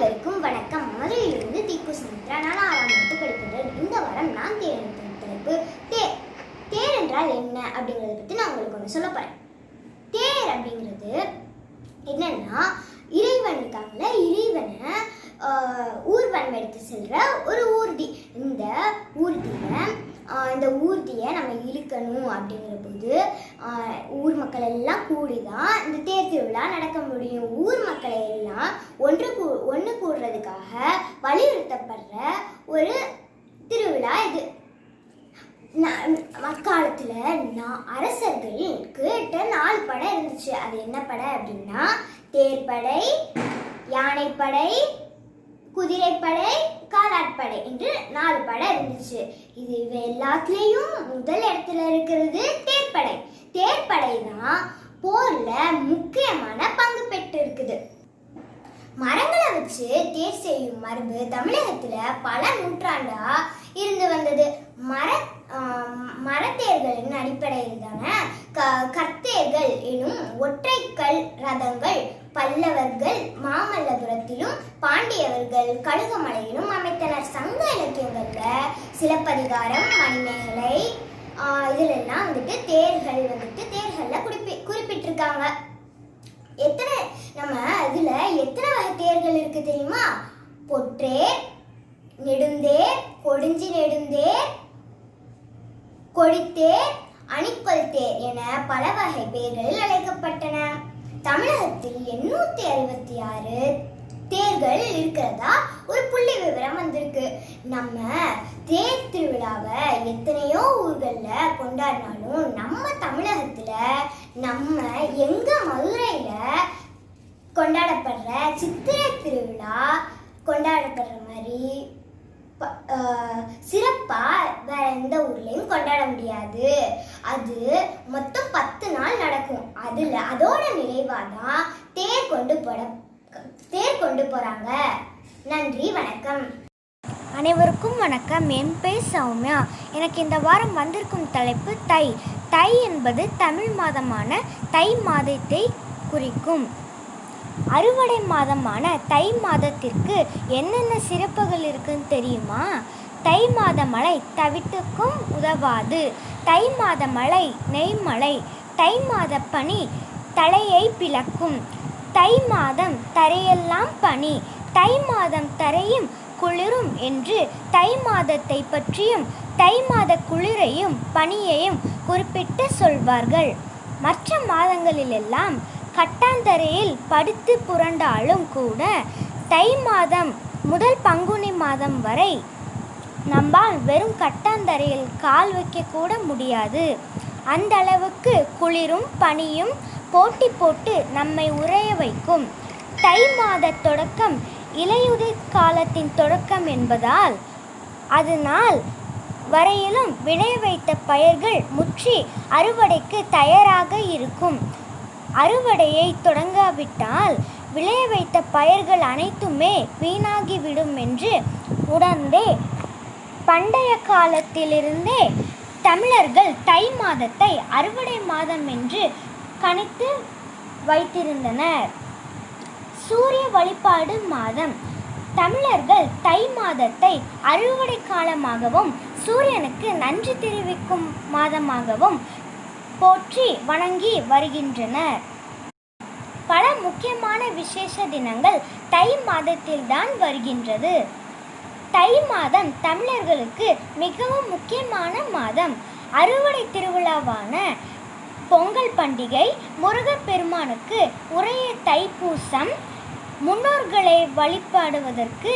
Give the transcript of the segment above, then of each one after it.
அனைவருக்கும் வணக்கம். மதுரையிலிருந்து தீப்பு சுமித்ரா நான் ஆறாம் வகுப்பு படிக்கின்றேன் இந்த வாரம் நான் தேர்ந்தெடுத்த தலைப்பு தேர் தேர் என்றால் என்ன அப்படிங்கிறத பற்றி நான் உங்களுக்கு ஒன்று சொல்ல போகிறேன் தேர் அப்படிங்கிறது என்னன்னா இறைவன் இருக்காங்கள இறைவனை ஊர்வனம் எடுத்து செல்கிற ஒரு ஊர்தி. இந்த ஊர்தியை இந்த ஊர்தியை நம்ம இழுக்கணும் அப்படிங்கிற போது ஊர் மக்கள் எல்லாம் கூடி தான் இந்த தேர் திருவிழா நடக்க முடியும். ஊர் மக்களை எல்லாம் ஒன்று கூ ஒன்று கூடுறதுக்காக வலியுறுத்தப்படுற ஒரு திருவிழா இது. மக்காலத்தில் நான் அரசர்களுக்கு நாலு படை இருந்துச்சு. அது என்ன படை அப்படின்னா தேர்படை யானைப்படை குதிரைப்படை காலாட்படை என்று நாலு படை இருந்துச்சு. இது எல்லாத்துலேயும் முதல் இடத்துல இருக்கிறது தேர்ப்படை. தேர்ப்படை தான் போர்ல முக்கியமான பங்கு பெற்று இருக்குது மரங்களை வச்சு தேர் செய்யும் மரபு தமிழகத்துல பல நூற்றாண்டா இருந்து வந்தது. மர மரத்தேர்களின் அடிப்படையில் தானே க கத்தேர்கள் எனும் ஒற்றைக்கல் ரதங்கள் பல்லவர்கள் மாமல்லபுரத்திலும் பாண்டியவர்கள் கழுகமலையிலும் அமைத்தனர். சங்க இலக்கியங்கள்ல சிலப்பதிகாரம் மணிமேகலை இதுலெல்லாம் இதிலெல்லாம் வந்துட்டு தேர்கள் வந்துட்டு தேர்களில் குறிப்பி குறிப்பிட்டிருக்காங்க. எத்தனை நம்ம இதில் எத்தனை வகை தேர்கள் இருக்குது தெரியுமா? பொற்றேர் நெடுந்தேர் கொடிஞ்சி நெடுந்தேர் கொடித்தேர் அணிப்பல் தேர் என பல வகை பெயர்களில் அழைக்கப்பட்டன. முன்னூத்தி அறுபத்தி ஆறு தேர்கள் இருக்கிறதா? ஒரு புள்ளி விவரம் வந்திருக்கு. நம்ம தேர் திருவிழாவை எத்தனையோ ஊர்கள்ல கொண்டாடினாலும் நம்ம தமிழகத்துல நம்ம எங்க மதுரையில கொண்டாடப்படுற சித்திரை திருவிழா கொண்டாடப்படுற மாதிரி ப- ஆஹ் வேற எந்த ஊர்லேயும் கொண்டாட முடியாது. அது மொத்தம் பத்து நாள் நடக்கும். அதில் அதோட நிறைவாதான் தேர் கொண்டு போட தேர் கொண்டு போகிறாங்க நன்றி வணக்கம். அனைவருக்கும் வணக்கம். என் பேர் சௌமியா. எனக்கு இந்த வாரம் வந்திருக்கும் தலைப்பு தை. தை என்பது தமிழ் மாதமான தை மாதத்தை குறிக்கும். அறுவடை மாதமான தை மாதத்திற்கு என்னென்ன சிறப்புகள் இருக்குன்னு தெரியுமா? தை மாத மழை தவிட்டுக்கும் உதவாது. தை மாத மழை நெய்மழை. தை மாத பனி தலையை பிளக்கும். தை மாதம் தரையெல்லாம் பனி தை மாதம் தரையும் குளிரும் என்று தை மாதத்தை பற்றியும் தை மாத குளிரையும் பனியையும் குறிப்பிட்டு சொல்வார்கள். மற்ற மாதங்களிலெல்லாம் கட்டாந்தரையில் படுத்து புரண்டாலும் கூட தை மாதம் முதல் பங்குனி மாதம் வரை நம்மால் வெறும் கட்டாந்தரையில் கால் வைக்கக்கூட முடியாது. அந்த அளவுக்கு குளிரும் பனியும் போட்டி போட்டு நம்மை உறைய வைக்கும். தை மாத தொடக்கம் இலையுதிர் காலத்தின் தொடக்கம் என்பதால் அதனால் வரையிலும் விளைய வைத்த பயிர்கள் முற்றி அறுவடைக்கு தயாராக இருக்கும். அறுவடையை தொடங்காவிட்டால் விளைய வைத்த பயிர்கள் அனைத்துமே வீணாகிவிடும் என்று உணர்ந்தே பண்டைய காலத்திலிருந்தே தமிழர்கள் தை மாதத்தை அறுவடை மாதம் என்று கணித்து வைத்திருந்தனர். சூரிய வழிபாடு மாதம். தமிழர்கள் தை மாதத்தை அறுவடை காலமாகவும் சூரியனுக்கு நன்றி தெரிவிக்கும் மாதமாகவும் போற்றி வணங்கி வருகின்றனர். பல முக்கியமான விசேஷ தினங்கள் தை மாதத்தில்தான் வருகின்றது. தை மாதம் தமிழர்களுக்கு மிகவும் முக்கியமான மாதம். அறுவடை திருவிழாவான பொங்கல் பண்டிகை முருகப்பெருமானுக்கு உரைய தைப்பூசம் முன்னோர்களை வழிபாடுவதற்கு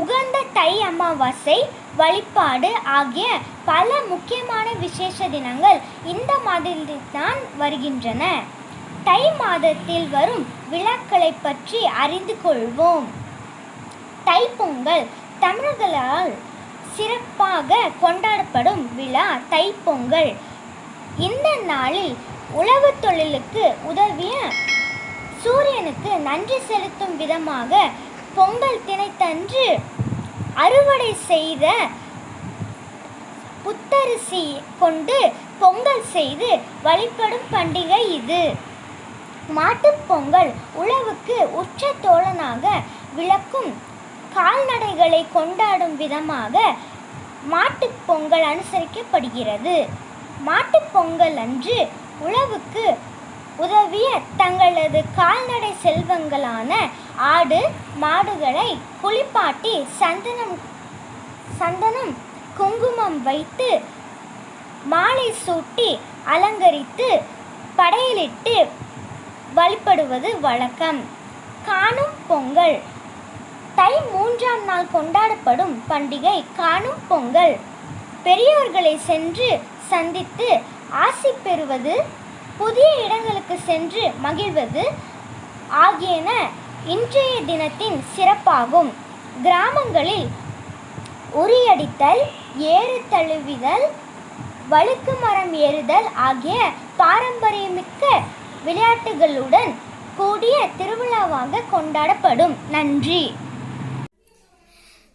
உகந்த தை அமாவாசை வழிபாடு ஆகிய பல முக்கியமான விசேஷ தினங்கள் இந்த மாதத்தில்தான் வருகின்றன. தை மாதத்தில் வரும் விழாக்களை பற்றி அறிந்து கொள்வோம். தைப்பொங்கல் தமிழர்களால் சிறப்பாக கொண்டாடப்படும் விழா தைப்பொங்கல் இந்த நாளில் உழவு தொழிலுக்கு உதவிய சூரியனுக்கு நன்றி செலுத்தும் விதமாக பொங்கல் தினைத்தன்று அறுவடை செய்த புத்தரிசி கொண்டு பொங்கல் செய்து வழிபடும் பண்டிகை இது. மாட்டுப் பொங்கல் உழவுக்கு உச்ச தோழனாக விளக்கும் கால்நடைகளை கொண்டாடும் விதமாக மாட்டுப் பொங்கல் அனுசரிக்கப்படுகிறது. மாட்டுப்பொங்கல் அன்று உழவுக்கு உதவிய தங்களது கால்நடை செல்வங்களான ஆடு மாடுகளை குளிப்பாட்டி சந்தனம் சந்தனம் குங்குமம் வைத்து மாலை சூட்டி அலங்கரித்து படையலிட்டு வழிபடுவது வழக்கம். காணும் பொங்கல் தை மூன்றாம் நாள் கொண்டாடப்படும் பண்டிகை காணும் பொங்கல். பெரியோர்களை சென்று சந்தித்து ஆசி பெறுவது புதிய இடங்களுக்கு சென்று மகிழ்வது ஆகியன இன்றைய தினத்தின் சிறப்பாகும். கிராமங்களில் உரியடித்தல் ஏறு தழுவிதல் வழுக்கு மரம் ஏறுதல் ஆகிய பாரம்பரியமிக்க விளையாட்டுகளுடன் கூடிய திருவிழாவாக கொண்டாடப்படும். நன்றி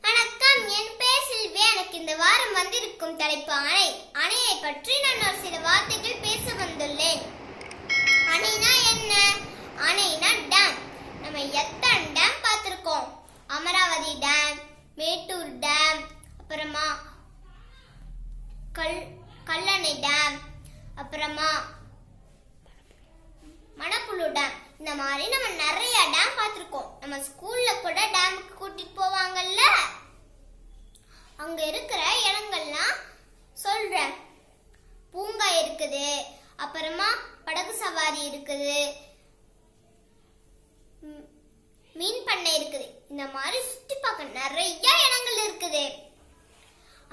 வணக்கம் என் பெயர் சில்வி எனக்கு இந்த வாரம் வந்திருக்கும் தலைப்பு அணை. அணையை பற்றி நான் ஒரு சில வார்த்தைகள் பேச வந்துள்ளேன். அணைனா என்ன? அணைனா டேம் நம்ம எத்தனை டேம் பார்த்துருக்கோம். அமராவதி டேம் மேட்டூர் டேம் அப்புறமா கல் கல்லணை டேம் அப்புறமா மணக்குழு டேம் இந்த மாதிரி நம்ம நிறைய டேம் பார்த்துருக்கோம். நம்ம ஸ்கூல்ல கூட டேமுக்கு கூட்டிட்டு போவாங்கல்ல? அங்க இருக்கிற இடங்கள்லாம் சொல்றேன். பூங்கா இருக்குது. அப்புறமா படகு சவாரி இருக்குது. மீன் பண்ணை இருக்குது. இந்த மாதிரி சுத்தி பார்க்க நிறைய இடங்கள் இருக்குது.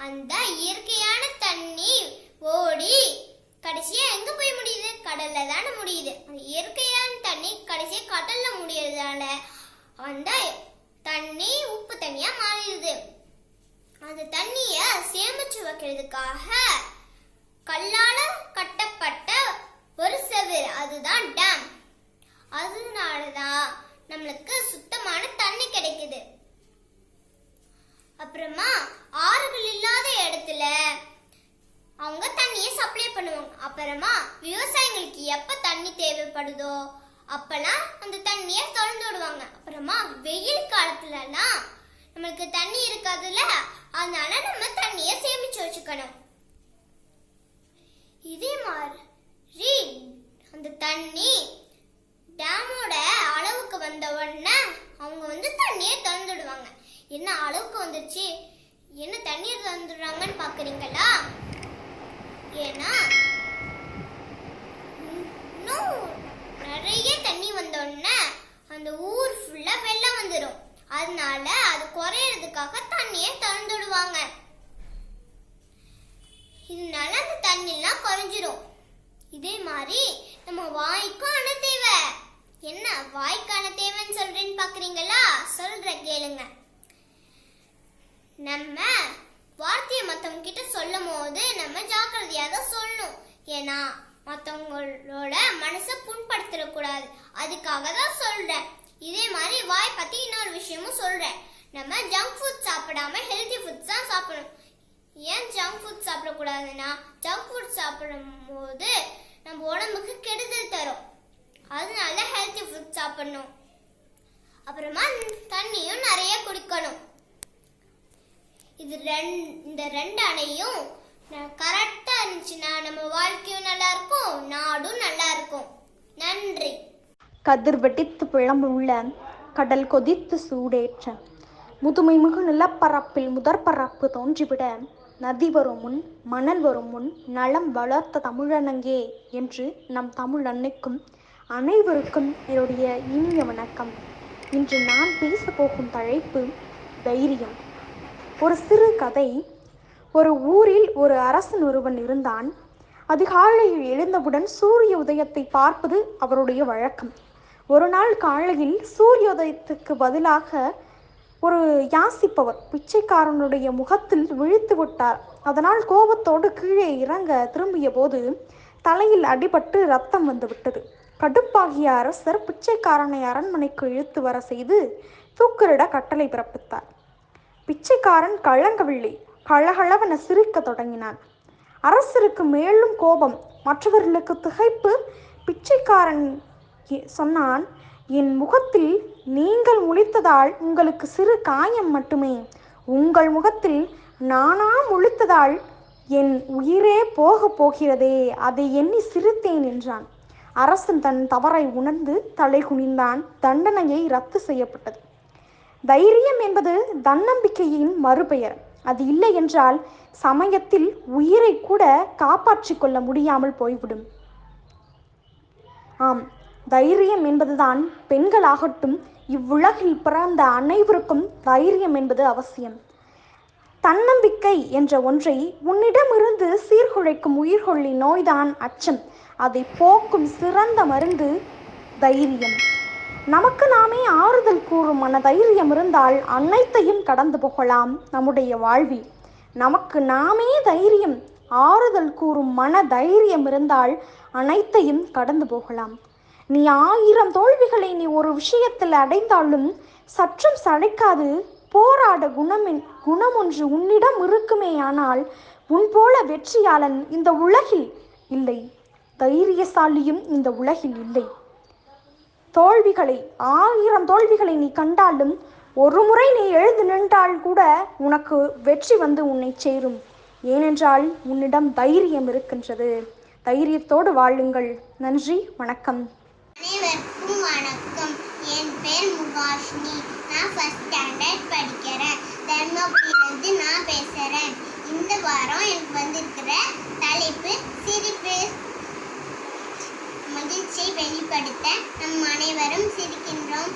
அந்த இயற்கையான தண்ணி ஓடி கடைசியா எங்க போய் முடியுது? கடல்ல தானே முடியுது. அந்த இயற்கையான தண்ணி கடைசியா கடல்ல முடியறதால அந்த தண்ணி உப்பு தண்ணியா மாறிடுது. அந்த தண்ணிய சேமிச்சு வைக்கிறதுக்காக கல்லால கட்டப்பட்ட ஒரு செவிர். அதுதான் டேம் அதனாலதான் நம்மளுக்கு சுத்தமான தண்ணி கிடைக்குது. அப்புறமா ஆறுகள் இல்லாத இடத்துல அவங்க தண்ணியை சப்ளை பண்ணுவாங்க. அப்புறமா விவசாயிங்களுக்கு எப்ப தண்ணி தேவைப்படுதோ அப்பெல்லாம் அந்த தண்ணியை திறந்து விடுவாங்க. அப்புறமா வெயில் காலத்துலலாம் நம்மளுக்கு தண்ணி இருக்காதுல்ல? அதனால நம்ம தண்ணியை சேமிச்சு வச்சுக்கணும். இதே மாதிரி அந்த தண்ணி டேமோட அளவுக்கு வந்த உடனே அவங்க வந்து தண்ணியை திறந்துடுவாங்க. என்ன அளவுக்கு வந்துருச்சு? என்ன தண்ணீர் திறந்துடுறாங்கன்னு பாக்குறீங்களா ஏன்னா இன்னும் நிறைய தண்ணி வந்த உடனே அந்த ஊர் ஃபுல்லா வெள்ளம் வந்துடும் அதனால குறையறதுக்காக தண்ணியை திறந்துடுவாங்க. இதனால அந்த தண்ணிலாம் குறைஞ்சிரும். இதே மாதிரி நம்ம வாய்க்கும் அணை தேவை. என்ன வாய்க்கான தேவைன்னு சொல்றேன்னு பாக்குறீங்களா? சொல்ற கேளுங்க. நம்ம வார்த்தையை மற்றவங்க கிட்ட சொல்லும் போது நம்ம ஜாக்கிரதையாக தான் சொல்லணும். ஏன்னா மற்றவங்களோட மனசை புண்படுத்திடக்கூடாது அதுக்காக தான் சொல்றேன். இதே மாதிரி வாய் பத்தி இன்னொரு விஷயமும் சொல்றேன். நம்ம ஜங்க் ஃபுட் சாப்பிடாம ஹெல்தி ஃபுட்ஸ் தான் சாப்பிடணும். ஏன் ஜங்க் ஃபுட் சாப்பிடக்கூடாதுன்னா ஜங்க் ஃபுட் சாப்பிடும்போது நம்ம உடம்புக்கு கெடுதல் தரும். அதனால ஹெல்த்தி ஃபுட் சாப்பிடணும். அப்புறமா தண்ணியும் நிறைய குடிக்கணும். இது ரெண்டு இந்த ரெண்டு அணையும் கரெக்டாக இருந்துச்சுன்னா நம்ம வாழ்க்கையும் நல்லா இருக்கும் நாடும் நல்லா இருக்கும் நன்றி. கதிர் வெடித்து பிளம்புள்ள கடல் கொதித்து சூடேற்ற முதுமை மிகு நிலப்பரப்பில் முதற்பரப்பு தோன்றிவிட நதி வரும் முன் மணல் வரும் முன் நலம் வளர்த்த தமிழனங்கே என்று நம் தமிழ் அன்னைக்கும் அனைவருக்கும் என்னுடைய இனிய வணக்கம். இன்று நான் பேச போகும் தலைப்பு தைரியம். ஒரு சிறு கதை. ஒரு ஊரில் ஒரு அரசன் ஒருவன் இருந்தான். அதிகாலையில் எழுந்தவுடன் சூரிய உதயத்தை பார்ப்பது அவருடைய வழக்கம். ஒரு நாள் காலையில் சூரிய உதயத்துக்கு பதிலாக ஒரு யாசிப்பவர் பிச்சைக்காரனுடைய முகத்தில் விழித்து விட்டார் அதனால் கோபத்தோடு கீழே இறங்க திரும்பிய போது தலையில் அடிபட்டு ரத்தம் வந்துவிட்டது கடுப்பாகிய அரசர் பிச்சைக்காரனை அரண்மனைக்கு இழுத்து வர செய்து தூக்கிலிட கட்டளை பிறப்பித்தார். பிச்சைக்காரன் கலங்கவில்லை கழகழவென சிரிக்கத் தொடங்கினான். அரசருக்கு மேலும் கோபம் மற்றவர்களுக்கு திகைப்பு பிச்சைக்காரன் சொன்னான் என் முகத்தில் நீங்கள் முழித்ததால் உங்களுக்கு சிறு காயம் மட்டுமே. உங்கள் முகத்தில் நானா முழித்ததால் என் உயிரே போகப் போகிறதே அதை எண்ணி சிரித்தேன் என்றான். அரசன் தன் தவறை உணர்ந்து தலை குனிந்தான் தண்டனையை ரத்து செய்யப்பட்டது. தைரியம் என்பது தன்னம்பிக்கையின் மறுபெயர். அது இல்லை என்றால் சமயத்தில் உயிரை கூட காப்பாற்றிக் கொள்ள முடியாமல் போய்விடும். ஆம் தைரியம் என்பதுதான் பெண்களாகட்டும் இவ்வுலகில் பிறந்த அனைவருக்கும் தைரியம் என்பது அவசியம். தன்னம்பிக்கை என்ற ஒன்றை உன்னிடமிருந்து சீர்குலைக்கும் உயிர்கொள்ளி நோய்தான் அச்சம். அதை போக்கும் சிறந்த மருந்து தைரியம். நமக்கு நாமே ஆறுதல் கூறும் மன தைரியம் இருந்தால் அனைத்தையும் கடந்து போகலாம் நம்முடைய வாழ்வில். நமக்கு நாமே தைரியம் ஆறுதல் கூறும் மன தைரியம் இருந்தால் அனைத்தையும் கடந்து போகலாம். நீ ஆயிரம் தோல்விகளை நீ ஒரு விஷயத்தில் அடைந்தாலும் சற்றும் சளைக்காது. போராட குணமின் குணம் ஒன்று உன்னிடம் இருக்குமேயானால் உன் போல வெற்றியாளன் இந்த உலகில் இல்லை. தைரியசாலியும் இந்த உலகில் இல்லை. தோல்விகளை ஆயிரம் தோல்விகளை நீ கண்டாலும் ஒரு முறை நீ எழுந்து நின்றால் கூட உனக்கு வெற்றி வந்து உன்னை சேரும். ஏனென்றால் உன்னிடம் தைரியம் இருக்கின்றது. தைரியத்தோடு வாழுங்கள். நன்றி வணக்கம். அனைவருக்கும் வணக்கம். என் பேர் முகாஷினி. நான் ஃபஸ்ட் ஸ்டாண்டர்ட் படிக்கிறேன். தர்மபுரியிலேருந்து நான் பேசுகிறேன் இந்த வாரம் எனக்கு வந்திருக்கிற தலைப்பு சிரிப்பு. மகிழ்ச்சியை வெளிப்படுத்த நம் அனைவரும் சிரிக்கின்றோம்.